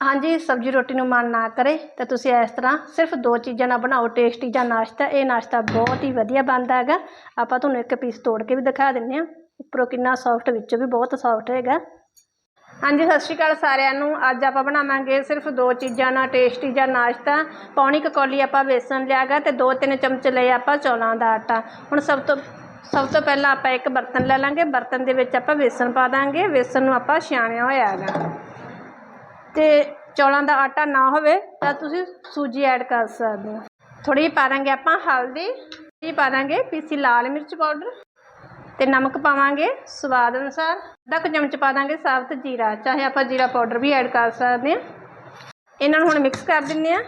ਹਾਂਜੀ, ਸਬਜ਼ੀ ਰੋਟੀ ਨੂੰ ਮਨ ਨਾ ਕਰੇ ਤਾਂ ਤੁਸੀਂ ਇਸ ਤਰ੍ਹਾਂ ਸਿਰਫ ਦੋ ਚੀਜ਼ਾਂ ਨਾਲ ਬਣਾਓ ਟੇਸਟੀ ਜਾਂ ਨਾਸ਼ਤਾ। ਇਹ ਨਾਸ਼ਤਾ ਬਹੁਤ ਹੀ ਵਧੀਆ ਬਣਦਾ ਹੈਗਾ। ਆਪਾਂ ਤੁਹਾਨੂੰ ਇੱਕ ਪੀਸ ਤੋੜ ਕੇ ਵੀ ਦਿਖਾ ਦਿੰਨੇ ਆ ਉੱਪਰੋਂ ਕਿੰਨਾ ਸੌਫਟ ਵਿੱਚੋਂ ਵੀ ਬਹੁਤ ਸੌਫਟ ਹੈਗਾ। ਹਾਂਜੀ, ਸਤਿ ਸ਼੍ਰੀ ਅਕਾਲ ਸਾਰਿਆਂ ਨੂੰ। ਅੱਜ ਆਪਾਂ ਬਣਾਵਾਂਗੇ ਸਿਰਫ ਦੋ ਚੀਜ਼ਾਂ ਨਾਲ ਟੇਸਟੀ ਜਾਂ ਨਾਸ਼ਤਾ। ਪੌਣੀ ਕੌਲੀ ਆਪਾਂ ਵੇਸਣ ਲਿਆ ਗਾ ਤੇ ਦੋ ਤਿੰਨ ਚਮਚ ਲਏ ਆਪਾਂ ਚੌਲਾਂ ਦਾ ਆਟਾ। ਹੁਣ ਸਭ ਤੋਂ ਸਭ ਤੋਂ ਪਹਿਲਾਂ ਆਪਾਂ ਇੱਕ ਬਰਤਨ ਲੈ ਲਾਂਗੇ। ਬਰਤਨ ਦੇ ਵਿੱਚ ਆਪਾਂ ਵੇਸਣ ਪਾ ਦਾਂਗੇ। ਵੇਸਣ ਨੂੰ ਆਪਾਂ ਛਾਣਿਆ ਹੋਇਆ ਹੈਗਾ। ਤੇ ਚੌਲਾਂ ਦਾ ਆਟਾ ਨਾ ਹੋਵੇ ਤਾਂ ਤੁਸੀਂ ਸੂਜੀ ਐਡ ਕਰ ਸਕਦੇ ਹੋ। ਥੋੜ੍ਹੀ ਜਿਹੀ ਪਾ ਦਾਂਗੇ ਆਪਾਂ ਹਲਦੀ ਥੋੜੀ ਪਾ ਦਾਂਗੇ ਪੀਸੀ ਲਾਲ ਮਿਰਚ ਪਾਊਡਰ ਤੇ ਨਮਕ ਪਾਵਾਂਗੇ ਸਵਾਦ ਅਨੁਸਾਰ। ਅੱਧਾ ਕੁ ਚਮਚ ਪਾ ਦਾਂਗੇ ਸਾਬਤ ਜੀਰਾ, ਚਾਹੇ ਆਪਾਂ ਜੀਰਾ ਪਾਊਡਰ ਵੀ ਐਡ ਕਰ ਸਕਦੇ ਹਾਂ। ਇਹਨਾਂ ਨੂੰ ਹੁਣ ਮਿਕਸ ਕਰ ਦਿੰਨੇ ਆ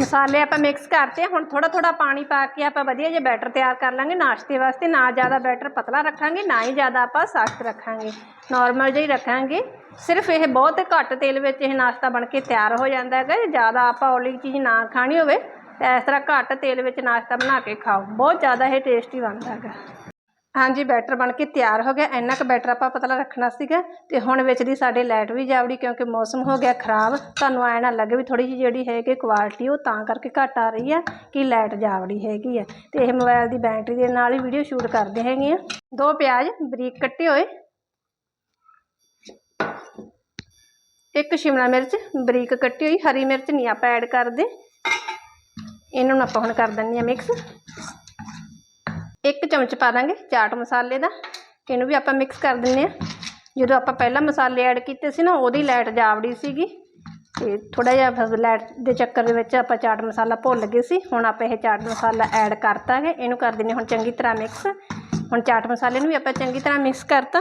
ਮਸਾਲੇ ਆਪਾਂ ਮਿਕਸ ਕਰਤੇ ਹੁਣ ਥੋੜਾ ਥੋੜਾ ਪਾਣੀ ਪਾ ਕੇ ਆਪਾਂ ਵਧੀਆ ਜਿਹਾ ਬੈਟਰ ਤਿਆਰ ਕਰ ਲਾਂਗੇ ਨਾਸ਼ਤੇ ਵਾਸਤੇ। ਨਾ ਜ਼ਿਆਦਾ ਬੈਟਰ ਪਤਲਾ ਰੱਖਾਂਗੇ, ਨਾ ਹੀ ਜ਼ਿਆਦਾ ਆਪਾਂ ਸਖਤ ਰੱਖਾਂਗੇ। ਨਾਰਮਲ ਜਿਹਾ ਹੀ ਰੱਖਾਂਗੇ। ਸਿਰਫ ਇਹ ਬਹੁਤ ਘੱਟ ਤੇਲ ਵਿੱਚ ਇਹ ਨਾਸ਼ਤਾ ਬਣ ਕੇ ਤਿਆਰ ਹੋ ਜਾਂਦਾ ਹੈਗਾ। ਜ਼ਿਆਦਾ ਆਪਾਂ ਓਇਲੀ ਚੀਜ਼ ਨਾ ਖਾਣੀ ਹੋਵੇ, ਤਾਂ ਇਸ ਤਰ੍ਹਾਂ ਘੱਟ ਤੇਲ ਵਿੱਚ ਨਾਸ਼ਤਾ ਬਣਾ ਕੇ ਖਾਓ। ਬਹੁਤ ਜ਼ਿਆਦਾ ਇਹ ਟੇਸਟੀ ਬਣਦਾ ਹੈਗਾ। ਹਾਂਜੀ ਬੈਟਰ ਬਣ ਕੇ ਤਿਆਰ ਹੋ ਗਿਆ। ਇੰਨਾ ਕੁ ਬੈਟਰ ਆਪਾਂ ਪਤਲਾ ਰੱਖਣਾ ਸੀਗਾ ਤੇ ਹੁਣ ਵਿੱਚ ਦੀ ਸਾਡੇ ਲਾਈਟ ਵੀ ਜਾਵੜੀ ਕਿਉਂਕਿ ਮੌਸਮ ਹੋ ਗਿਆ ਖਰਾਬ। ਤੁਹਾਨੂੰ ਐ ਨਾ ਲੱਗੇ ਵੀ ਥੋੜੀ ਜਿਹੀ ਜਿਹੜੀ ਹੈਗੀ ਕੁਆਲਿਟੀ ਉਹ ਤਾਂ ਕਰਕੇ ਘੱਟ ਆ ਰਹੀ ਆ ਕਿ ਲਾਈਟ ਜਾਵੜੀ ਹੈਗੀ ਆ। ਤੇ ਇਹ ਮੋਬਾਈਲ ਦੀ ਬੈਟਰੀ ਦੇ ਨਾਲ ਹੀ ਵੀਡੀਓ ਸ਼ੂਟ ਕਰਦੇ ਹੈਗੇ ਆ। ਦੋ ਪਿਆਜ਼ ਬਰੀਕ ਕੱਟੇ ਹੋਏ। ਇੱਕ ਸ਼ਿਮਲਾ ਮਿਰਚ, ਬਰੀਕ ਕੱਟੀ ਹੋਈ, ਹਰੀ ਮਿਰਚ ਨਹੀਂ ਆਪਾਂ ਐਡ ਕਰਦੇ। ਇਹਨਾਂ ਨੂੰ ਆਪਾਂ ਹੁਣ ਕਰ ਦਿੰਦੇ ਆ ਮਿਕਸ ਇੱਕ ਚਮਚ ਪਾ ਦਾਂਗੇ ਚਾਟ ਮਸਾਲੇ ਦਾ, ਇਹਨੂੰ ਵੀ ਆਪਾਂ ਮਿਕਸ ਕਰ ਦਿੰਨੇ ਆ ਜਦੋਂ ਆਪਾਂ ਪਹਿਲਾਂ ਮਸਾਲੇ ਐਡ ਕੀਤੇ ਸੀ ਨਾ, ਉਹਦੀ ਲਾਈਟ ਜਾਵੜੀ ਸੀਗੀ। ਤੇ ਥੋੜਾ ਜਿਹਾ ਫਿਰ ਲਾਈਟ ਦੇ ਚੱਕਰ ਦੇ ਵਿੱਚ ਆਪਾਂ ਚਾਟ ਮਸਾਲਾ ਭੁੱਲ ਗਏ ਸੀ, ਹੁਣ ਆਪਾਂ ਇਹ ਚਾਟ ਮਸਾਲਾ ਐਡ ਕਰਤਾ ਹੈ। ਇਹਨੂੰ ਕਰ ਦਿੰਨੇ ਹੁਣ ਚੰਗੀ ਤਰ੍ਹਾਂ ਮਿਕਸ ਹੁਣ ਚਾਟ ਮਸਾਲੇ ਨੂੰ ਵੀ ਆਪਾਂ ਚੰਗੀ ਤਰ੍ਹਾਂ ਮਿਕਸ ਕਰਤਾ।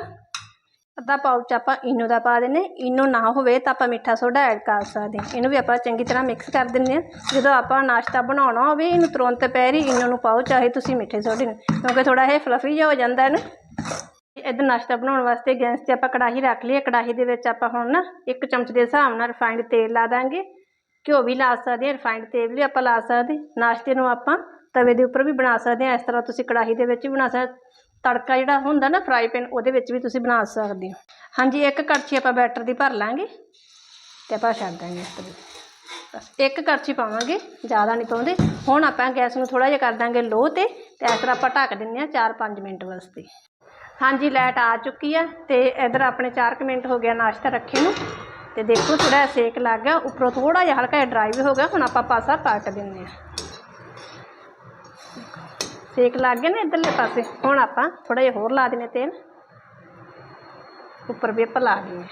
ਅੱਧਾ ਪਾਊਚ ਆਪਾਂ ਇਨੋ ਦਾ ਪਾ ਦਿੰਨੇ ਇਨੋ ਨਾ ਹੋਵੇ ਤਾਂ ਆਪਾਂ ਮਿੱਠਾ ਸੋਡਾ ਐਡ ਕਰ ਸਕਦੇ ਹਾਂ। ਇਹਨੂੰ ਵੀ ਆਪਾਂ ਚੰਗੀ ਤਰ੍ਹਾਂ ਮਿਕਸ ਕਰ ਦਿੰਨੇ ਆ ਜਦੋਂ ਆਪਾਂ ਨਾਸ਼ਤਾ ਬਣਾਉਣਾ ਹੋਵੇ, ਇਹਨੂੰ ਤੁਰੰਤ ਪੈਰੀ ਇਨੋ ਨੂੰ ਪਾਓ, ਚਾਹੇ ਤੁਸੀਂ ਮਿੱਠੇ ਸੋਡੇ ਨੂੰ। ਕਿਉਂਕਿ ਥੋੜਾ ਇਹ ਫਲਫੀ ਜਿਹਾ ਹੋ ਜਾਂਦਾ ਹੈ ਨਾ ਇੱਧਰ ਨਾਸ਼ਤਾ ਬਣਾਉਣ ਵਾਸਤੇ ਗੈਸ ਤੇ ਆਪਾਂ ਕੜਾਹੀ ਰੱਖ ਲਈ ਕੜਾਹੀ ਦੇ ਵਿੱਚ ਆਪਾਂ ਹੁਣ ਨਾ ਇੱਕ ਚਮਚ ਦੇ ਹਿਸਾਬ ਨਾਲ ਰਿਫਾਈਂਡ ਤੇਲ ਲਾ ਦਾਂਗੇ। ਘਿਓ ਵੀ ਲਾ ਸਕਦੇ ਹਾਂ ਰਿਫਾਈਂਡ ਤੇਲ ਵੀ ਆਪਾਂ ਲਾ ਸਕਦੇ ਨਾਸ਼ਤੇ ਨੂੰ ਆਪਾਂ ਤਵੇ ਦੇ ਉੱਪਰ ਵੀ ਬਣਾ ਸਕਦੇ ਹਾਂ। ਇਸ ਤਰ੍ਹਾਂ ਤੁਸੀਂ ਕੜਾਹੀ ਦੇ ਵਿੱਚ ਵੀ ਬਣਾ ਸਕਦੇ ਤੜਕਾ ਜਿਹੜਾ ਹੁੰਦਾ ਨਾ ਫਰਾਈ ਪੈਨ ਉਹਦੇ ਵਿੱਚ ਵੀ ਤੁਸੀਂ ਬਣਾ ਸਕਦੇ ਹੋ। ਹਾਂਜੀ, ਇੱਕ ਕੜਛੀ ਆਪਾਂ ਬੈਟਰ ਦੀ ਭਰ ਲਾਂਗੇ ਤੇ ਆਪਾਂ ਛੱਡ ਦਾਂਗੇ ਇਸ ਤਰ੍ਹਾਂ। ਬਸ, ਇੱਕ ਕੜਛੀ ਪਾਵਾਂਗੇ, ਜ਼ਿਆਦਾ ਨਹੀਂ ਪਾਉਂਦੇ। ਹੁਣ ਆਪਾਂ ਗੈਸ ਨੂੰ ਥੋੜਾ ਜਿਹਾ ਕਰ ਦਾਂਗੇ ਲੋ ਤੇ ਤੇ ਇਸ ਤਰ੍ਹਾਂ ਆਪਾਂ ਢੱਕ ਦਿੰਨੇ ਆ 4-5 ਮਿੰਟ ਵਾਸਤੇ। ਹਾਂਜੀ, ਲਾਈਟ ਆ ਚੁੱਕੀ ਆ ਤੇ ਇਧਰ ਆਪਣੇ 4 ਮਿੰਟ ਹੋ ਗਿਆ ਨਾਸ਼ਤਾ ਰੱਖੇ ਨੂੰ। ਤੇ ਦੇਖੋ ਥੋੜਾ ਸੇਕ ਲੱਗ ਗਿਆ, ਉੱਪਰੋਂ ਥੋੜਾ ਜਿਹਾ ਹਲਕਾ ਜਿਹਾ ਡਰਾਈ ਵੀ ਹੋ ਗਿਆ, ਹੁਣ ਆਪਾਂ ਪਾਸਾ ਕੱਟ ਦਿੰਨੇ ਆ ਸੇਕ ਲੱਗ ਗਿਆ ਨਾ ਇਧਰਲੇ ਪਾਸੇ। ਹੁਣ ਆਪਾਂ ਥੋੜਾ ਜਿਹਾ ਹੋਰ ਲਾ ਦਿੰਨੇ ਤੇਲ। ਉੱਪਰ ਵੀ ਆਪਾਂ ਲਾ ਦਿੰਨੇ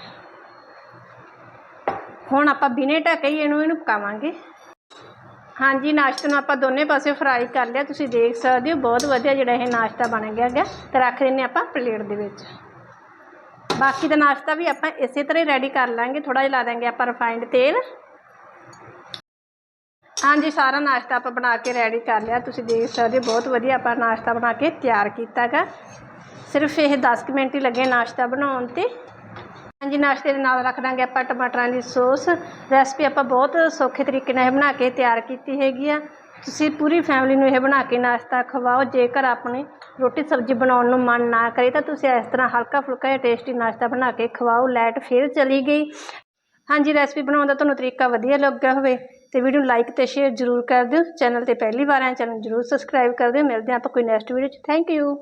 ਹੁਣ ਆਪਾਂ ਬਿਨੇ ਢੱਕੇ ਹੀ ਇਹਨੂੰ ਇਹਨੂੰ ਪਕਾਵਾਂਗੇ। ਹਾਂਜੀ, ਨਾਸ਼ਤੇ ਨੂੰ ਆਪਾਂ ਦੋਨੇ ਪਾਸੇ ਫਰਾਈ ਕਰ ਲਿਆ। ਤੁਸੀਂ ਦੇਖ ਸਕਦੇ ਹੋ, ਬਹੁਤ ਵਧੀਆ ਜਿਹੜਾ ਇਹ ਨਾਸ਼ਤਾ ਬਣ ਗਿਆ ਗਿਆ ਤੇ ਰੱਖ ਦਿੰਨੇ ਆਪਾਂ ਪਲੇਟ ਦੇ ਵਿੱਚ। ਬਾਕੀ ਦਾ ਨਾਸ਼ਤਾ ਵੀ ਆਪਾਂ ਇਸੇ ਤਰ੍ਹਾਂ ਹੀ ਰੈਡੀ ਕਰ ਲਾਂਗੇ। ਥੋੜਾ ਜਿਹਾ ਲਾ ਦਾਂਗੇ ਆਪਾਂ ਰਿਫਾਈਂਡ ਤੇਲ। ਹਾਂਜੀ, ਸਾਰਾ ਨਾਸ਼ਤਾ ਆਪਾਂ ਬਣਾ ਕੇ ਰੈਡੀ ਕਰ ਲਿਆ। ਤੁਸੀਂ ਦੇਖ ਸਕਦੇ ਹੋ, ਬਹੁਤ ਵਧੀਆ ਆਪਾਂ ਨਾਸ਼ਤਾ ਬਣਾ ਕੇ ਤਿਆਰ ਕੀਤਾ ਗਾ ਸਿਰਫ ਇਹ 10 ਕੁ ਮਿੰਟ ਹੀ ਲੱਗੇ ਨਾਸ਼ਤਾ ਬਣਾਉਣ ਤੇ। ਹਾਂਜੀ, ਨਾਸ਼ਤੇ ਦੇ ਨਾਲ ਰੱਖ ਦਾਂਗੇ ਆਪਾਂ ਟਮਾਟਰਾਂ ਦੀ ਸੌਸ। ਰੈਸਪੀ ਆਪਾਂ ਬਹੁਤ ਸੌਖੇ ਤਰੀਕੇ ਨਾਲ ਇਹ ਬਣਾ ਕੇ ਤਿਆਰ ਕੀਤੀ ਹੈਗੀ ਆ। ਤੁਸੀਂ ਪੂਰੀ ਫੈਮਿਲੀ ਨੂੰ ਇਹ ਬਣਾ ਕੇ ਨਾਸ਼ਤਾ ਖਵਾਓ। ਜੇਕਰ ਆਪਣੇ ਰੋਟੀ ਸਬਜ਼ੀ ਬਣਾਉਣ ਨੂੰ ਮਨ ਨਾ ਕਰੇ ਤਾਂ ਤੁਸੀਂ ਇਸ ਤਰ੍ਹਾਂ ਹਲਕਾ ਫੁਲਕਾ ਜਿਹਾ ਟੇਸਟੀ ਨਾਸ਼ਤਾ ਬਣਾ ਕੇ ਖਵਾਓ। ਲਾਈਟ ਫਿਰ ਚਲੀ ਗਈ। ਹਾਂਜੀ, ਰੈਸਪੀ ਬਣਾਉਣ ਦਾ ਤੁਹਾਨੂੰ ਤਰੀਕਾ ਵਧੀਆ ਲੱਗਿਆ ਹੋਵੇ। ਤੇ ਵੀਡੀਓ ਨੂੰ ਲਾਈਕ ਤੇ ਸ਼ੇਅਰ ਜ਼ਰੂਰ ਕਰ ਦਿਓ। ਚੈਨਲ ਤੇ ਪਹਿਲੀ ਵਾਰ ਆਏ ਚੈਨਲ ਜ਼ਰੂਰ ਸਬਸਕ੍ਰਾਈਬ ਕਰ ਦਿਓ। ਮਿਲਦੇ ਹਾਂ ਆਪਾਂ ਕੋਈ ਨੈਕਸਟ ਵੀਡੀਓ 'ਚ। Thank you